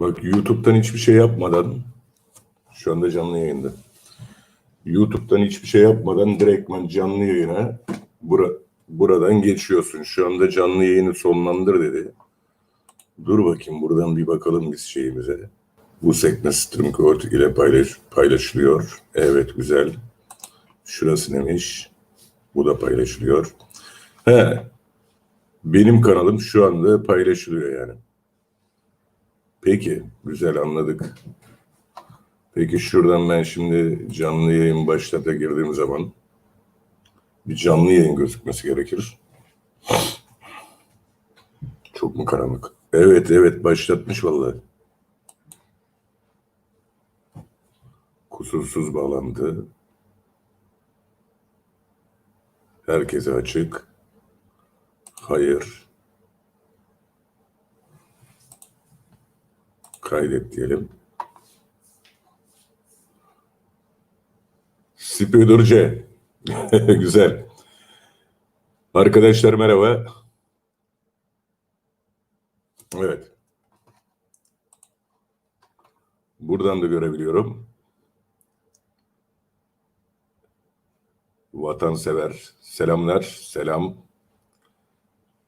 Bak YouTube'dan hiçbir şey yapmadan şu anda canlı yayında. YouTube'dan hiçbir şey yapmadan direktman canlı yayına bura, buradan geçiyorsun. Şu anda canlı yayını sonlandır dedi. Dur bakayım buradan bir bakalım biz şeyimize. Bu sekme stream code ile paylaş, paylaşılıyor. Evet güzel. Şurası neymiş? Bu da paylaşılıyor. He. Benim kanalım şu anda paylaşılıyor yani. Peki, güzel anladık. Peki şuradan ben şimdi canlı yayın başlata girdiğim zaman bir canlı yayın gözükmesi gerekir. Çok mu karanlık? Evet, evet başlatmış vallahi. Kusursuz bağlantı. Herkese açık. Hayır. Kaydet diyelim. Spider C. Güzel. Arkadaşlar merhaba. Evet. Buradan da görebiliyorum. Vatansever. Selamlar. Selam.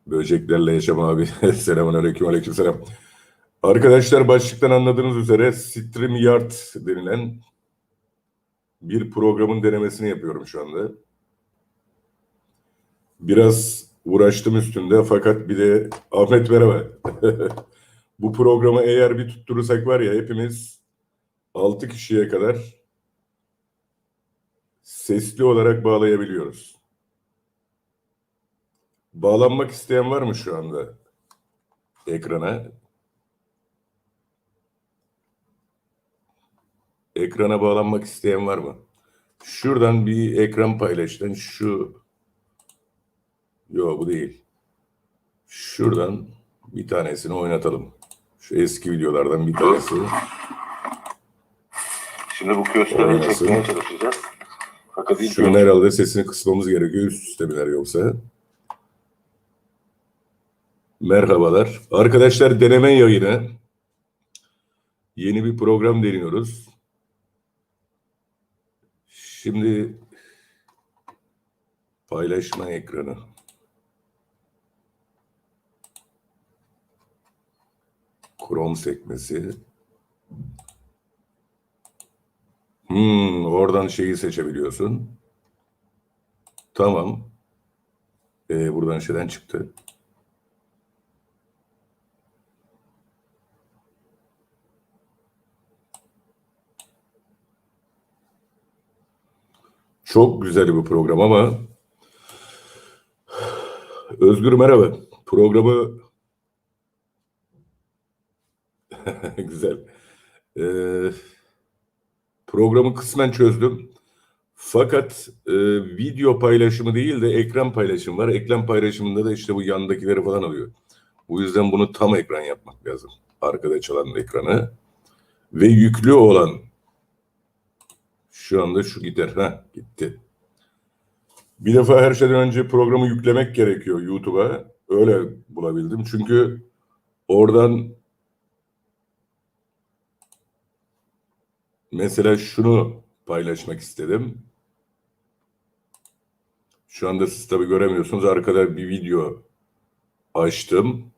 Böceklerle Yaşam abi. Selamun aleyküm. Aleyküm selam. Arkadaşlar başlıktan anladığınız üzere StreamYard denilen bir programın denemesini yapıyorum şu anda. Biraz uğraştım üstünde fakat bir de Ahmet merhaba. Bu programı eğer bir tutturursak var ya hepimiz 6 kişiye kadar sesli olarak bağlayabiliyoruz. Bağlanmak isteyen var mı şu anda ekrana? Ekrana bağlanmak isteyen var mı? Şuradan bir ekran paylaşın. Şu Yok bu değil. Şuradan bir tanesini oynatalım. Şu eski videolardan bir tanesi. Şimdi bu Oynasın. çekmeye çalışacağız. Fakat ilk Şunun herhalde sesini kısmamız gerekiyor. Üst üste biner yoksa. Merhabalar. Arkadaşlar deneme yayını. Yeni bir program deniyoruz. Şimdi paylaşma ekranı. Chrome sekmesi. Hmm, oradan şeyi seçebiliyorsun. Tamam. Ee, buradan şeyden çıktı. Çok güzel bir program ama Özgür merhaba. Programı güzel. Ee, programı kısmen çözdüm. Fakat e, video paylaşımı değil de ekran paylaşımı var. Ekran paylaşımında da işte bu yandakileri falan alıyor. Bu yüzden bunu tam ekran yapmak lazım. Arkada çalan ekranı. Ve yüklü olan şu anda şu gider. Ha gitti. Bir defa her şeyden önce programı yüklemek gerekiyor YouTube'a. Öyle bulabildim. Çünkü oradan mesela şunu paylaşmak istedim. Şu anda siz tabii göremiyorsunuz. Arkada bir video açtım.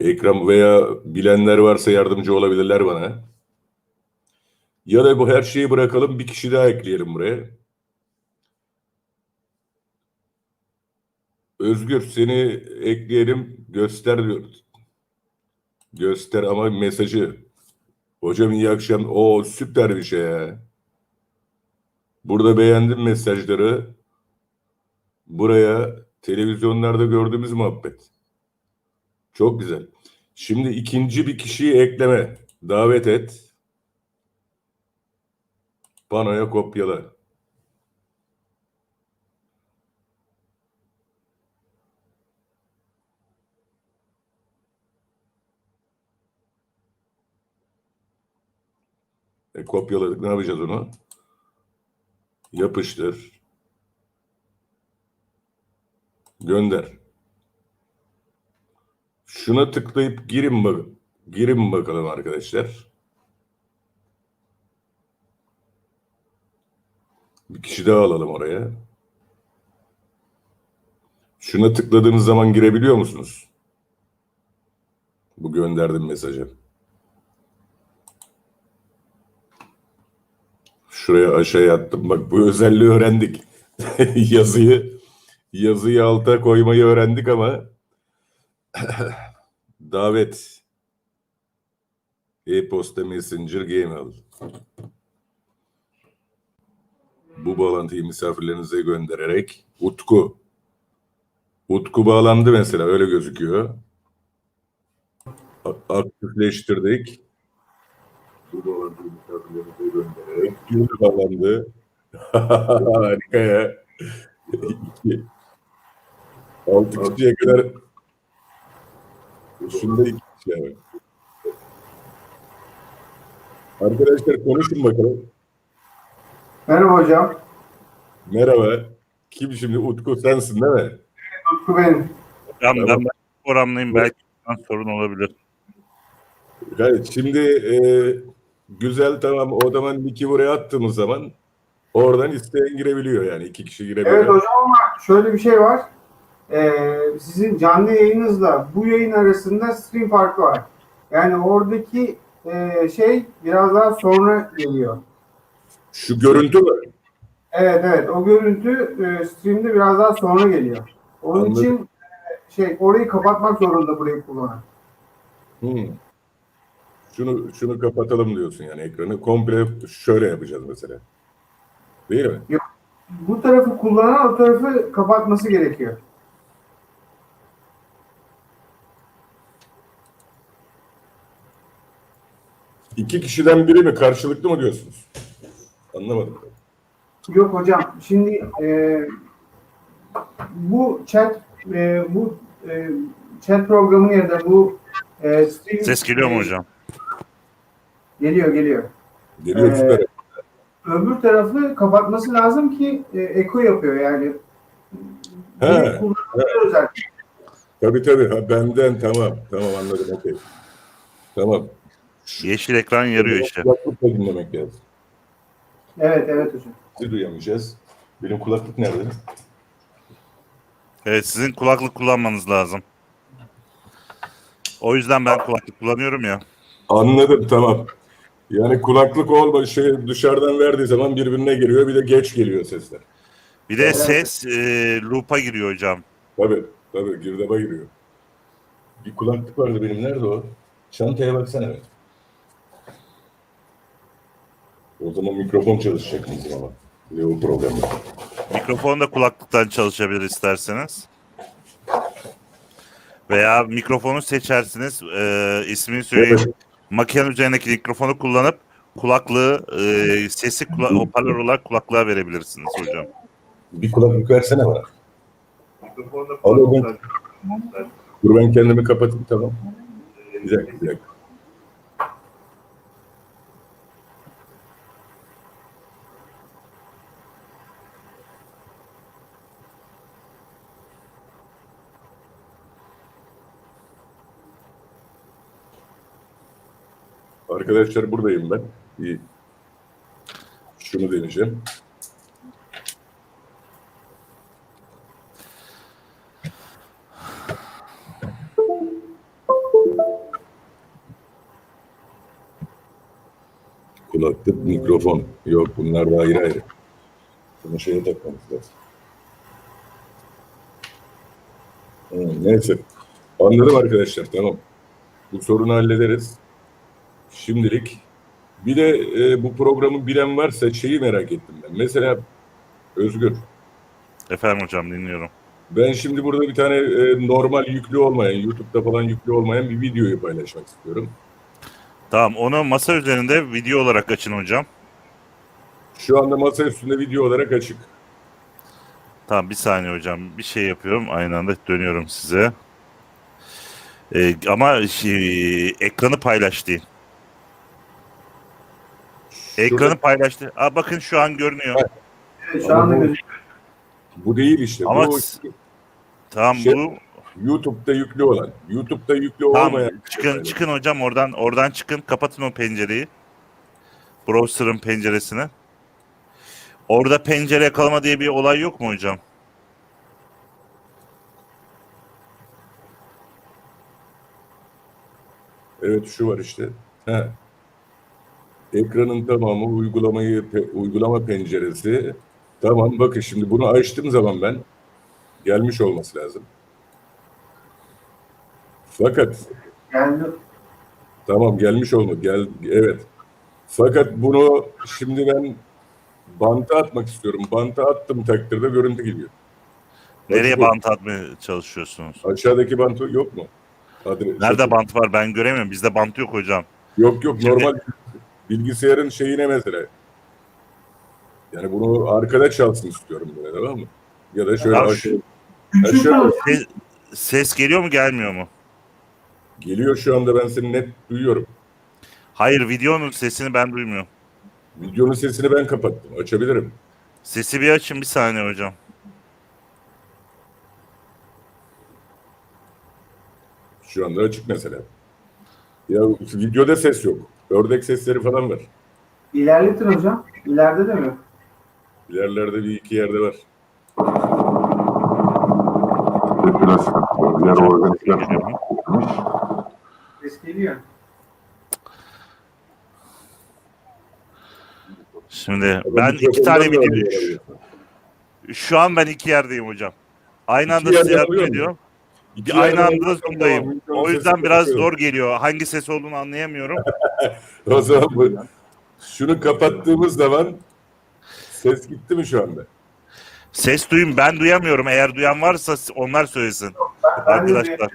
Ekran veya bilenler varsa yardımcı olabilirler bana. Ya da bu her şeyi bırakalım bir kişi daha ekleyelim buraya. Özgür seni ekleyelim göster diyor. Göster ama mesajı. Hocam iyi akşam. O süper bir şey ya. Burada beğendim mesajları. Buraya televizyonlarda gördüğümüz muhabbet. Çok güzel. Şimdi ikinci bir kişiyi ekleme. Davet et. Panoya kopyala. E, kopyaladık. Ne yapacağız onu? Yapıştır. Gönder. Şuna tıklayıp girin bak. Girin bakalım arkadaşlar. Bir kişi daha alalım oraya. Şuna tıkladığınız zaman girebiliyor musunuz? Bu gönderdim mesajı. Şuraya aşağıya attım. Bak bu özelliği öğrendik. yazıyı yazıyı alta koymayı öğrendik ama davet e-posta messenger gmail bu bağlantıyı misafirlerinize göndererek Utku Utku bağlandı mesela öyle gözüküyor. Aktifleştirdik. Bu bağlantıyı misafirlerinize göndererek Gül bağlandı. Harika ya. Altı kişiye kadar Şunda iki kişi var. Arkadaşlar konuşun bakalım. Merhaba hocam. Merhaba. Kim şimdi? Utku sensin değil mi? Utku benim. Tamam, Tamam. ben oranlıyım belki sorun olabilir. Evet, şimdi e, güzel tamam o zaman linki buraya attığımız zaman oradan isteyen girebiliyor yani iki kişi girebiliyor. Evet hocam ama şöyle bir şey var. Ee, sizin canlı yayınınızla bu yayın arasında stream farkı var. Yani oradaki e, şey biraz daha sonra geliyor. Şu görüntü mü? Evet evet o görüntü e, streamde biraz daha sonra geliyor. Onun Anladım. için e, şey orayı kapatmak zorunda burayı kullanan. Hmm. Şunu şunu kapatalım diyorsun yani ekranı komple şöyle yapacağız mesela. Değil mi? Bu tarafı kullanan o tarafı kapatması gerekiyor. İki kişiden biri mi karşılıklı mı diyorsunuz? Anlamadım. Yok hocam şimdi e, bu chat e, bu e, chat programı ya da bu e, stream Ses geliyor mu hocam? Geliyor geliyor. Geliyor Ee, süper. Öbür tarafı kapatması lazım ki e, eko yapıyor yani. He, kullanıcı özel. Tabii tabii. Ha, benden tamam. Tamam anladım. Okey. Tamam. Yeşil ekran yarıyor işte. Kulaklıkla dinlemek lazım. Evet evet hocam. Sizi duyamayacağız. Benim kulaklık nerede? Evet sizin kulaklık kullanmanız lazım. O yüzden ben kulaklık kullanıyorum ya. Anladım tamam. Yani kulaklık olma şey dışarıdan verdiği zaman birbirine giriyor. Bir de geç geliyor sesler. Bir de ses e, loop'a giriyor hocam. Tabii. Tabii girdaba giriyor. Bir kulaklık vardı benim. Nerede o? Çantaya baksana. O zaman mikrofon çalışacak bizim ama. Bir de o problem var. Mikrofon da kulaklıktan çalışabilir isterseniz. Veya mikrofonu seçersiniz. E, ismini söyleyeyim. Evet. Makinenin üzerindeki mikrofonu kullanıp kulaklığı e, sesi kula- hoparlör olarak kulaklığa verebilirsiniz hocam. Bir kulaklık versene bana. Al oğlum. Dur ben kendimi kapatayım tamam. Bir dakika bir dakika. Arkadaşlar buradayım ben. Bir şunu deneyeceğim. Kulaklık, mikrofon. Yok bunlar da ayrı ayrı. Bunu şeye takmamız lazım. Hı, neyse. Anladım arkadaşlar tamam. Bu sorunu hallederiz. Şimdilik. Bir de e, bu programı bilen varsa şeyi merak ettim ben. Mesela Özgür. Efendim hocam dinliyorum. Ben şimdi burada bir tane e, normal yüklü olmayan, YouTube'da falan yüklü olmayan bir videoyu paylaşmak istiyorum. Tamam onu masa üzerinde video olarak açın hocam. Şu anda masa üstünde video olarak açık. Tamam bir saniye hocam. Bir şey yapıyorum. Aynı anda dönüyorum size. Ee, ama şey, ekranı paylaş deyin. Ekranı Şurada- paylaştı. Aa, bakın şu an görünüyor. Evet, şu anda Ama bu- gözüküyor. Bu değil işte. Ama bu, s- Tamam Şey- bu YouTube'da yüklü olan. YouTube'da yüklü Tamam olmayan. çıkın çıkın hocam oradan oradan çıkın kapatın o pencereyi. Browser'ın penceresini. Orada pencere yakalama diye bir olay yok mu hocam? Evet şu var işte. He. Ekranın tamamı uygulamayı pe- uygulama penceresi. Tamam bakın şimdi bunu açtığım zaman ben gelmiş olması lazım. Fakat Yani tamam gelmiş olma gel evet. Fakat bunu şimdi ben banta atmak istiyorum. Banta attım takdirde görüntü gidiyor. Nereye Bakın, bant atmaya çalışıyorsunuz? Aşağıdaki bantı yok mu? Adres- Nerede bant var ben göremiyorum. Bizde bant yok hocam. Yok yok Şimdi- normal bilgisayarın şeyine mesela. Yani bunu arkada çalsın istiyorum böyle tamam mı? Ya da şöyle aşağı- küçük aşağı- Ses, ses geliyor mu gelmiyor mu? geliyor şu anda ben seni net duyuyorum. Hayır videonun sesini ben duymuyorum. Videonun sesini ben kapattım. Açabilirim. Sesi bir açın bir saniye hocam. Şu anda açık mesela. Ya videoda ses yok. Ördek sesleri falan var. İlerletin hocam. İleride de mi? İlerlerde bir iki yerde var. Biraz sıkıntı. Yer organizasyon Geliyor mu? yapmış. Ses geliyor. Şimdi ben iki tane video şu an ben iki yerdeyim hocam. Aynı anda yardım alıyor ediyorum. İki Aynı anda Zoom'dayım. O yüzden biraz zor geliyor. Hangi ses olduğunu anlayamıyorum. O zaman bu, şunu kapattığımız zaman ses gitti mi şu anda? Ses duyun ben duyamıyorum. Eğer duyan varsa onlar söylesin. Ben Arkadaşlar.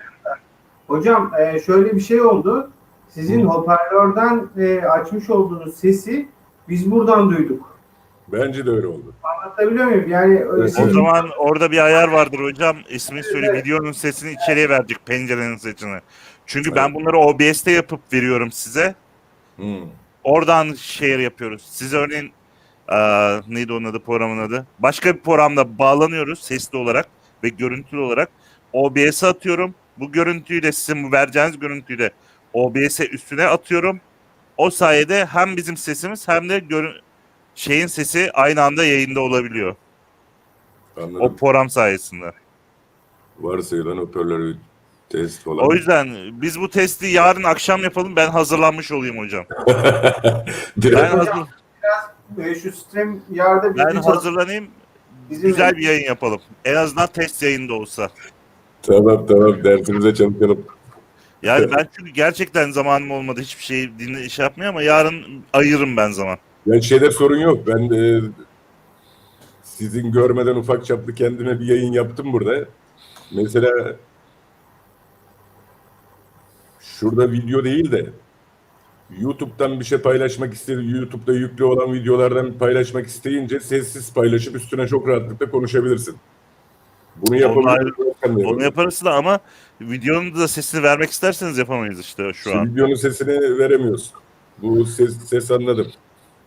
Hocam e, şöyle bir şey oldu. Sizin hoparlörden e, açmış olduğunuz sesi biz buradan duyduk. Bence de öyle oldu. Anlatabiliyor muyum? Yani e, Evet, O zaman orada bir ayar vardır hocam. İsmini söyle. Videonun sesini içeriye verecek. Pencerenin sesini. Çünkü ben bunları OBS'te yapıp veriyorum size. Hmm. Oradan share yapıyoruz. Siz örneğin eee, neydi onun adı programın adı? Başka bir programda bağlanıyoruz sesli olarak ve görüntülü olarak. OBS'e atıyorum. Bu görüntüyü de sizin bu vereceğiniz görüntüyü de OBS'e üstüne atıyorum. O sayede hem bizim sesimiz hem de görü- şeyin sesi aynı anda yayında olabiliyor. Anladım. O program sayesinde. Varsayılan hoparlörü test falan. O yüzden biz bu testi yarın akşam yapalım. Ben hazırlanmış olayım hocam. Ben, hazır, e, şu stream yarda ben hazırlanayım. bizim Güzel bir yayın yapalım. En azından test yayında olsa. tamam tamam dersimize çalışalım. Yani ben çünkü gerçekten zamanım olmadı hiçbir şey dinle iş yapmaya ama yarın ayırırım ben zaman. Ya şeyde sorun yok. Ben e, sizin görmeden ufak çaplı kendime bir yayın yaptım burada. Mesela şurada video değil de YouTube'dan bir şey paylaşmak istedi. YouTube'da yüklü olan videolardan paylaşmak isteyince sessiz paylaşıp üstüne çok rahatlıkla konuşabilirsin. Bunu yapabilirsin. Onu yaparız da ama videonun da sesini vermek isterseniz yapamayız işte şu an. Videonun sesini veremiyorsun. Bu ses, ses anladım.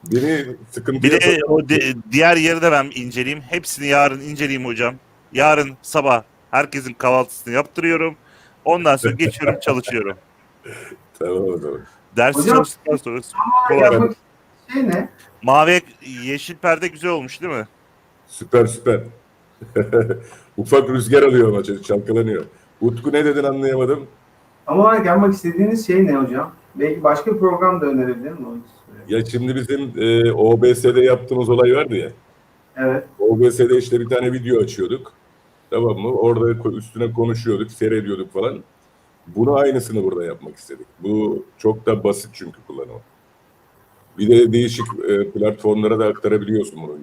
Beni sıkıntıya Bir de o di- diğer yeri de ben inceleyeyim. Hepsini yarın inceleyeyim hocam. Yarın sabah herkesin kahvaltısını yaptırıyorum. Ondan sonra geçiyorum çalışıyorum. Tamam o zaman. Dersi Hocam- çalıştıktan sonra Kolay yapmak şey ne? mavi yeşil perde güzel olmuş değil mi? Süper süper. Ufak rüzgar alıyor maçı, çalkalanıyor. Utku ne dedin anlayamadım. Ama olarak yapmak istediğiniz şey ne hocam? Belki başka bir program da önerebilirim. Onun. Ya şimdi bizim e, OBS'de yaptığımız olay vardı ya. Evet. OBS'de işte bir tane video açıyorduk. Tamam mı? Orada üstüne konuşuyorduk, seyrediyorduk falan. Bunu aynısını burada yapmak istedik. Bu çok da basit çünkü kullanımı. Bir de değişik e, platformlara da aktarabiliyorsun bunu.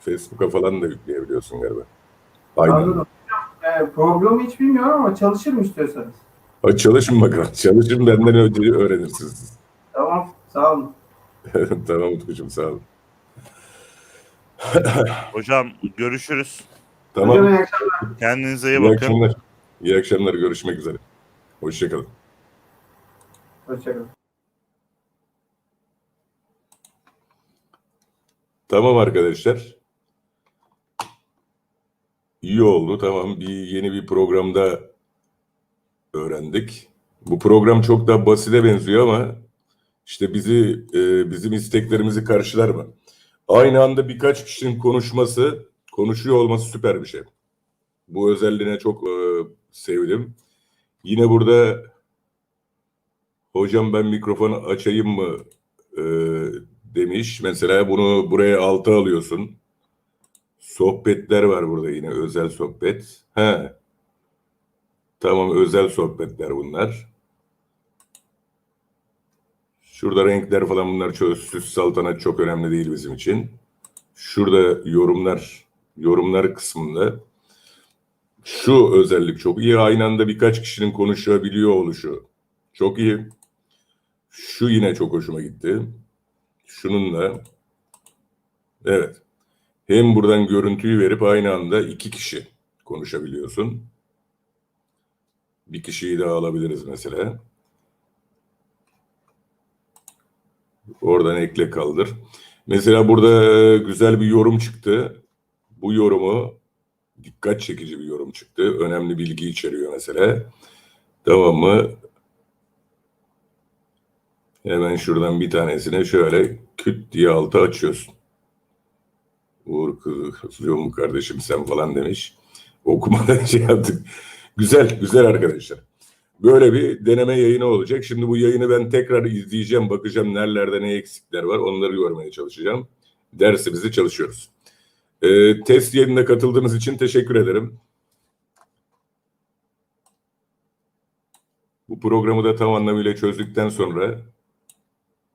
Facebook'a falan da yükleyebiliyorsun galiba. Aynen. Anladım. E, programı hiç bilmiyorum ama çalışırım istiyorsanız. Çalışın bakalım. Çalışın benden önce öğrenirsiniz. Tamam. Sağ olun. tamam Utkucuğum sağ ol. Hocam görüşürüz. Tamam. Hocam iyi akşamlar. Kendinize iyi İyi bakın. akşamlar. İyi akşamlar. Görüşmek üzere. Hoşçakalın. Hoşçakalın. Tamam arkadaşlar. İyi oldu. Tamam. Bir yeni bir programda öğrendik. Bu program çok daha basite benziyor ama işte bizi e, bizim isteklerimizi karşılar mı? Aynı anda birkaç kişinin konuşması, konuşuyor olması süper bir şey. Bu özelliğine çok e, sevdim. Yine burada hocam ben mikrofonu açayım mı e, demiş. Mesela bunu buraya alta alıyorsun. Sohbetler var burada yine özel sohbet. He. Tamam özel sohbetler bunlar. Şurada renkler falan bunlar çok süs saltanat çok önemli değil bizim için. Şurada yorumlar, yorumlar kısmında şu özellik çok iyi. Aynı anda birkaç kişinin konuşabiliyor oluşu çok iyi. Şu yine çok hoşuma gitti. Şununla evet. Hem buradan görüntüyü verip aynı anda iki kişi konuşabiliyorsun. Bir kişiyi daha alabiliriz mesela. Oradan ekle kaldır. Mesela burada e, güzel bir yorum çıktı. Bu yorumu dikkat çekici bir yorum çıktı. Önemli bilgi içeriyor mesela. Tamam mı? Hemen şuradan bir tanesine şöyle küt diye altı açıyorsun. Uğur kızıyor mu kardeşim sen falan demiş. Okumadan şey yaptık. Güzel, güzel arkadaşlar. Böyle bir deneme yayını olacak. Şimdi bu yayını ben tekrar izleyeceğim. Bakacağım nerelerde ne eksikler var. Onları görmeye çalışacağım. Dersimizi çalışıyoruz. Ee, test yayınına katıldığınız için teşekkür ederim. Bu programı da tam anlamıyla çözdükten sonra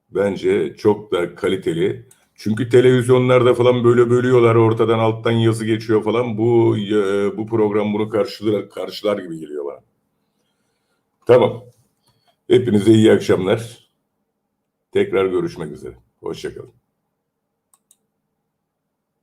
bence çok da kaliteli. Çünkü televizyonlarda falan böyle bölüyorlar ortadan alttan yazı geçiyor falan. Bu e, bu program bunu karşılar, karşılar gibi geliyor bana. Tamam. Hepinize iyi akşamlar. Tekrar görüşmek üzere. Hoşçakalın.